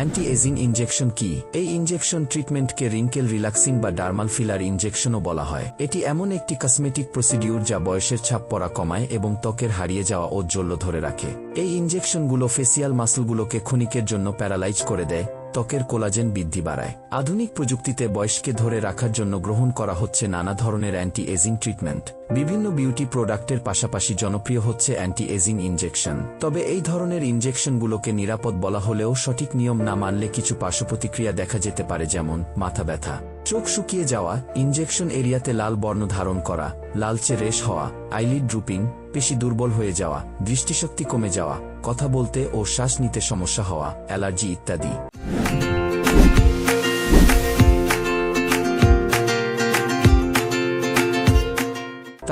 Anti ageing injection কি? এই injection ট্রিটমেন্টকে রিঙ্কেল রিল্যাক্সিং বা ডার্মাল ফিলার ইনজেকশনও বলা হয়। এটি এমন একটি কসমেটিক প্রসিডিউর যা বয়সের ছাপ পড়া কমায় এবং ত্বকের হারিয়ে যাওয়া ঔজ্জ্বল্য ধরে রাখে। এই ইনজেকশনগুলো ফেসিয়াল মাসলগুলোকে ক্ষণিকের জন্য প্যারালাইজ করে দেয়। ত্বকের কোলাজেন বৃদ্ধি বাড়ায়। আধুনিক প্রযুক্তিতে বয়সকে ধরে রাখার জন্য গ্রহণ করা হচ্ছে নানা ধরনের অ্যান্টি এজিং ট্রিটমেন্ট বিভিন্ন বিউটি প্রোডাক্টের পাশাপাশি জনপ্রিয় হচ্ছে অ্যান্টি এজিং ইনজেকশন তবে এই ধরনের ইনজেকশনগুলোকে নিরাপদ বলা হলেও সঠিক নিয়ম না মানলে কিছু পার্শ্বপ্রতিক্রিয়া দেখা যেতে পারে যেমন মাথা ব্যথা। চোখ শুকিয়ে যাওয়া ইনজেকশন এরিয়াতে লাল বর্ণ ধারণ করা, লালচে রেশ হওয়া আইলিড ড্রুপিং পেশি দুর্বল হয়ে যাওয়া, দৃষ্টিশক্তি কমে যাওয়া, কথা বলতে ও শ্বাস নিতে সমস্যা হওয়া, অ্যালার্জি ইত্যাদি।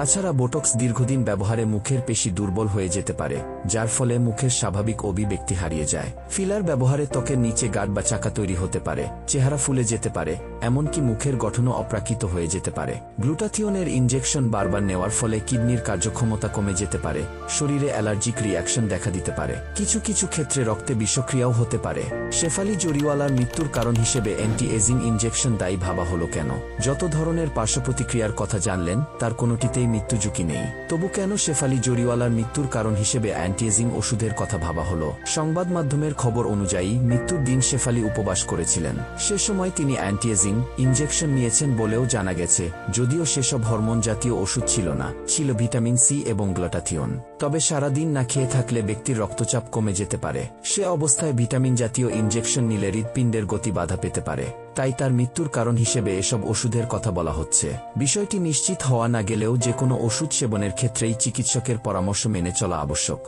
তাছাড়া বোটক্স দীর্ঘদিন ব্যবহারে মুখের পেশি দুর্বল হয়ে যেতে পারে, যার ফলে মুখের স্বাভাবিক অভিব্যক্তি হারিয়ে যায়। ফিলার ব্যবহারে ত্বকের নিচে গাঢ় বা চাকা তৈরি হতে পারে, চেহারা ফুলে যেতে পারে এমনকি মুখের গঠনও অপ্রাকৃত হয়ে যেতে পারে। গ্লুটাথিয়নের ইনজেকশন বারবার নেওয়ার ফলে কিডনির কার্যক্ষমতা কমে যেতে পারে, শরীরে অ্যালার্জিক রিয়াকশন দেখা দিতে পারে। কিছু কিছু ক্ষেত্রে রক্তে বিষক্রিয়াও হতে পারে। শেফালি জরিওয়ালার মৃত্যুর কারণ হিসেবে অ্যান্টি এজিং ইনজেকশন দায়ী ভাবা হলো কেন? যত ধরনের পার্শ্বপ্রতিক্রিয়ার কথা জানলেন, তার কোনোটিতেই মৃত্যু ঝুঁকি নেই। তবু কেন শেফালি জরিওয়ালার মৃত্যুর কারণ হিসেবে অ্যান্টিএজিং ওষুধের কথা ভাবা হলো? সংবাদ মাধ্যমের খবর অনুযায়ী, মৃত্যুর দিন শেফালি উপবাস করেছিলেন। সে সময় তিনি অ্যান্টিএজিং ইনজেকশন নিয়েছেন বলেও জানা গেছে, যদিও সেসব হরমোন জাতীয় ওষুধ ছিল না, ছিল ভিটামিন সি এবং গ্লুটাথিয়ন। তবে সারাদিন না খেয়ে থাকলে ব্যক্তির রক্তচাপ কমে যেতে পারে। সে অবস্থায় ভিটামিন জাতীয় ইনজেকশন নিলে হৃৎপিণ্ডের গতি বাধা পেতে পারে। তাই তার মৃত্যুর কারণ হিসেবে এসব ওষুধের কথা বলা হচ্ছে। বিষয়টি নিশ্চিত হওয়া না গেলেও যে কোনো ওষুধ সেবনের ক্ষেত্রেই চিকিৎসকের পরামর্শ মেনে চলা আবশ্যক।